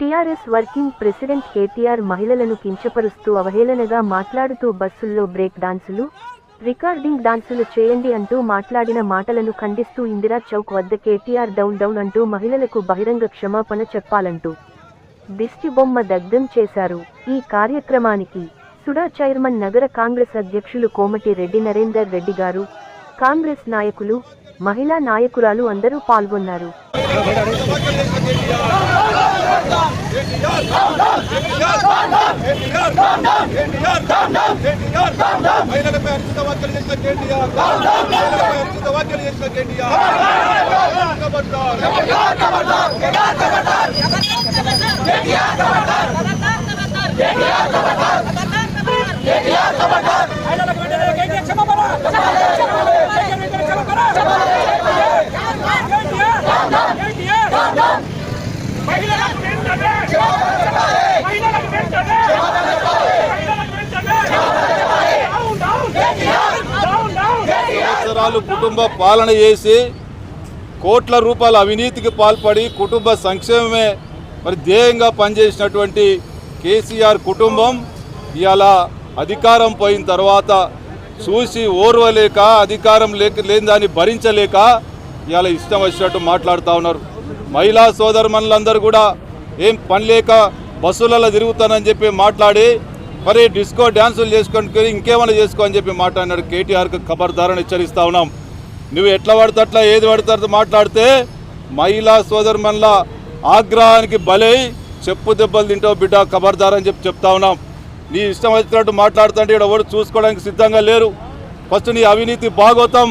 TRS working president KTR మహిళలను కించపరుస్తూ అవహేళనగా మాట్లాడుతూ బస్సుల్లో బ్రేక్ డాన్సులు రికార్డింగ్ డాన్సులు చేయండి అంటూ మాట్లాడిన మాటలను ఖండిస్తూ ఇందిరా చౌక్ వద్ద కేటీఆర్ డౌన్ డౌన్ అంటూ మహిళలకు బహిరంగ క్షమాపణ చెప్పాలంటూ దిష్టి బొమ్మ దగ్ధం చేశారు. ఈ కార్యక్రమానికి సుడా చైర్మన్ నగర కాంగ్రెస్ అధ్యక్షులు కోమటి రెడ్డి నరేందర్ రెడ్డి గారు కాంగ్రెస్ నాయకులు మహిళా నాయకురాలు అందరూ పాల్గొన్నారు. మహిళలపై కేటీఆర్ మహిళలపై అనుచిత వ్యాఖ్యలు చేసిన కేటీఆర్ ఖబర్దార్. మహిళలకు వెంటనే మహిళలకు వెంటనే మహిళలకు వెంటనే డౌన్ డౌన్ డౌన్ డౌన్ సంవత్సరాలు కుటుంబ పాలన చేసి కోట్ల రూపాయల అవినీతికి పాల్పడి కుటుంబ సంక్షేమమే మరి ధ్యేయంగా పనిచేసినటువంటి కేసీఆర్ కుటుంబం ఇవాళ అధికారం పోయిన తర్వాత చూసి ఓర్వలేక అధికారం లేక లేని దాన్ని భరించలేక ఇవాళ ఇష్టం వచ్చినట్టు మాట్లాడుతూ ఉన్నారు. మహిళా సోదరుమణులందరూ కూడా ఏం పని లేక బస్సులలో తిరుగుతానని చెప్పి మాట్లాడి మరి డిస్కో డ్యాన్సులు చేసుకొని ఇంకేమైనా చేసుకో అని చెప్పి మాట్లాడినాడు కేటీఆర్కి ఖబర్దారని హెచ్చరిస్తా ఉన్నాం. నువ్వు ఎట్లా పడితే అట్లా ఏది పడితే మాట్లాడితే మహిళా సోదరుమన్ల ఆగ్రహానికి బలై చెప్పు దెబ్బలు తింటావు బిడ్డ ఖబర్దారని చెప్పి చెప్తా ఉన్నాం. నీ ఇష్టం వచ్చినట్టు మాట్లాడుతుంటే ఇక్కడ ఎవరు చూసుకోవడానికి సిద్ధంగా లేరు. ఫస్ట్ నీ అవినీతి భాగోతం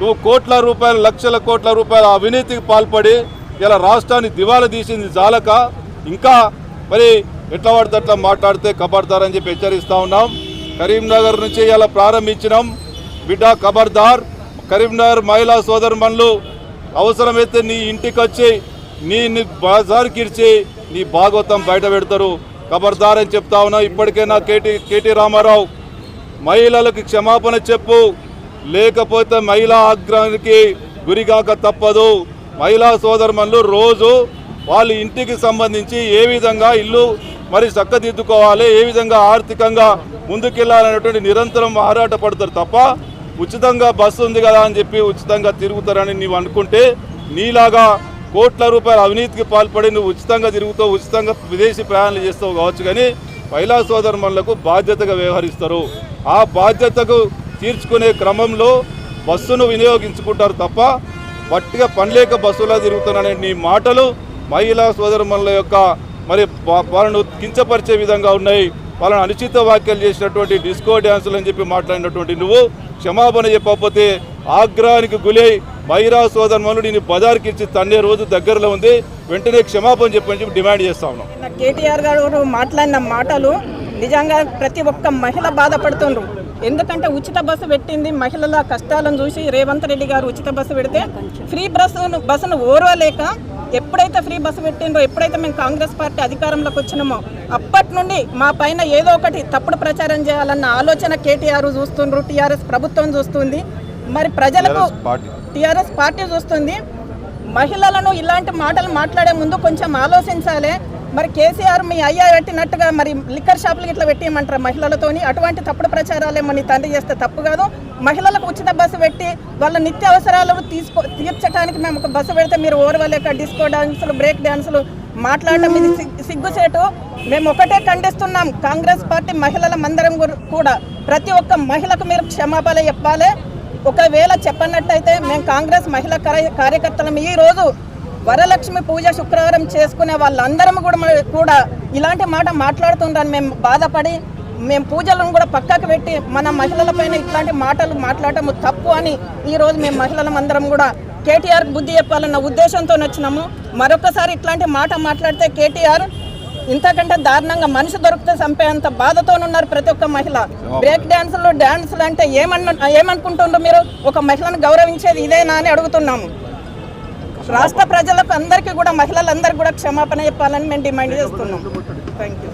నువ్వు కోట్ల రూపాయలు లక్షల కోట్ల రూపాయల అవినీతికి పాల్పడి ఇలా రాష్ట్రాన్ని దివాలా తీసింది జాలక. ఇంకా మరి ఎట్లా పడితే అట్లా మాట్లాడితే కబర్దార్ అని చెప్పి హెచ్చరిస్తా ఉన్నాం. కరీంనగర్ నుంచి ఇలా ప్రారంభించినాం. బిడ్డ కబర్దార్ కరీంనగర్ మహిళా సోదరుమణులు అవసరమైతే నీ ఇంటికి వచ్చి నీ నీ బజార్కి నీ భాగవతం బయట పెడతారు. కబర్దార్ అని చెప్తా ఉన్నాం ఇప్పటికైనా కేటీ కేటీ రామారావు మహిళలకు క్షమాపణ చెప్పు. లేకపోతే మహిళా ఆగ్రహానికి గురిగాక తప్పదు. మహిళా సోదరుమణులు రోజు వాళ్ళ ఇంటికి సంబంధించి ఏ విధంగా ఇల్లు మరి చక్కదిద్దుకోవాలి. ఏ విధంగా ఆర్థికంగా ముందుకెళ్ళాలనేటువంటి నిరంతరం ఆరాట పడతారు తప్ప ఉచితంగా బస్సు ఉంది కదా అని చెప్పి ఉచితంగా తిరుగుతారని నీవు అనుకుంటే నీలాగా కోట్ల రూపాయల అవినీతికి పాల్పడి నువ్వు ఉచితంగా తిరుగుతావు ఉచితంగా విదేశీ ప్రయాణాలు చేస్తావు కావచ్చు కానీ మహిళా సోదరుమణులకు బాధ్యతగా వ్యవహరిస్తారు. ఆ బాధ్యతకు తీర్చుకునే క్రమంలో బస్సును వినియోగించుకుంటారు తప్ప వట్టిగా పనిలేక బస్సులో తిరుగుతున్నానే నీ మాటలు మహిళా సోదరుమణుల యొక్క మరి వాళ్ళను కించపరిచే విధంగా ఉన్నాయి. వాళ్ళని అనుచిత వ్యాఖ్యలు చేసినటువంటి డిస్కో డ్యాన్సులు అని చెప్పి మాట్లాడినటువంటి నువ్వు క్షమాపణ చెప్పకపోతే ఆగ్రహానికి గులై మహిళా సోదరుమణులు నేను బజార్కి ఇచ్చి తన్నే రోజు దగ్గరలో ఉంది. వెంటనే క్షమాపణ చెప్పని చెప్పి డిమాండ్ చేస్తా ఉన్నాం. కేటీఆర్ గారు మాట్లాడిన మాటలు నిజంగా ప్రతి ఒక్క మహిళ బాధపడుతుండ్రు. ఎందుకంటే ఉచిత బస్సు పెట్టింది మహిళల కష్టాలను చూసి రేవంత్ రెడ్డి గారు ఉచిత బస్సు పెడితే ఫ్రీ బస్సును బస్సును ఓర్వలేక ఎప్పుడైతే ఫ్రీ బస్సు పెట్టిండ్రో ఎప్పుడైతే మేము కాంగ్రెస్ పార్టీ అధికారంలోకి వచ్చినామో అప్పటి నుండి మా పైన ఏదో ఒకటి తప్పుడు ప్రచారం చేయాలన్న ఆలోచన కేటీఆర్ చూస్తుండ్రు టీఆర్ఎస్ ప్రభుత్వం చూస్తుంది. మరి ప్రజలకు. TRS party. చూస్తుంది. మహిళలను ఇలాంటి మాటలు మాట్లాడే ముందు కొంచెం ఆలోచించాలి. మరి కేసీఆర్ మీ అయ్యా పెట్టినట్టుగా మరి లిక్కర్ షాపులు ఇట్లా పెట్టేయమంటారు మహిళలతోని? అటువంటి తప్పుడు ప్రచారాలేమో నీ తండ్రి చేస్తే తప్పు కాదు. మహిళలకు ఉచిత బస్సు పెట్టి వాళ్ళ నిత్య అవసరాలు తీసుకో తీర్చడానికి మేము ఒక బస్సు పెడితే మీరు ఓర్వలేక డిస్కో డాన్సులు బ్రేక్ డాన్సులు మాట్లాడటం ఇది సిగ్- సిగ్గుచేటు మేము ఒకటే ఖండిస్తున్నాం. కాంగ్రెస్ పార్టీ మహిళల మందరం కూడా ప్రతి ఒక్క మహిళకు మీరు క్షమాపణ చెప్పాలి. ఒకవేళ చెప్పనట్టయితే మేము కాంగ్రెస్ మహిళా కార్యకర్తలం. ఈ రోజు వరలక్ష్మి పూజ శుక్రవారం చేసుకునే వాళ్ళందరం కూడా కూడా ఇలాంటి మాట మాట్లాడుతుండని మేము బాధపడి మేము పూజలను కూడా పక్కకు పెట్టి మన మహిళలపైన ఇట్లాంటి మాటలు మాట్లాడటం తప్పు అని ఈ రోజు మేము మహిళలం అందరం కూడా కేటీఆర్ బుద్ధి చెప్పాలన్న ఉద్దేశంతో వచ్చినాము. మరొకసారి ఇట్లాంటి మాట మాట్లాడితే కేటీఆర్ ఇంతకంటే దారుణంగా మనిషి దొరికితే చంపేంత బాధతోనున్నారు ప్రతి ఒక్క మహిళ. బ్రేక్ డ్యాన్సులు డ్యాన్సులు అంటే ఏమన్న ఏమనుకుంటుండ్రు మీరు? ఒక మహిళను గౌరవించేది ఇదేనా అని అడుగుతున్నాము. రాష్ట్ర ప్రజలకు అందరికీ కూడా మహిళలందరికీ కూడా క్షమాపణ చెప్పాలని మేము డిమాండ్ చేస్తున్నాం. Thank you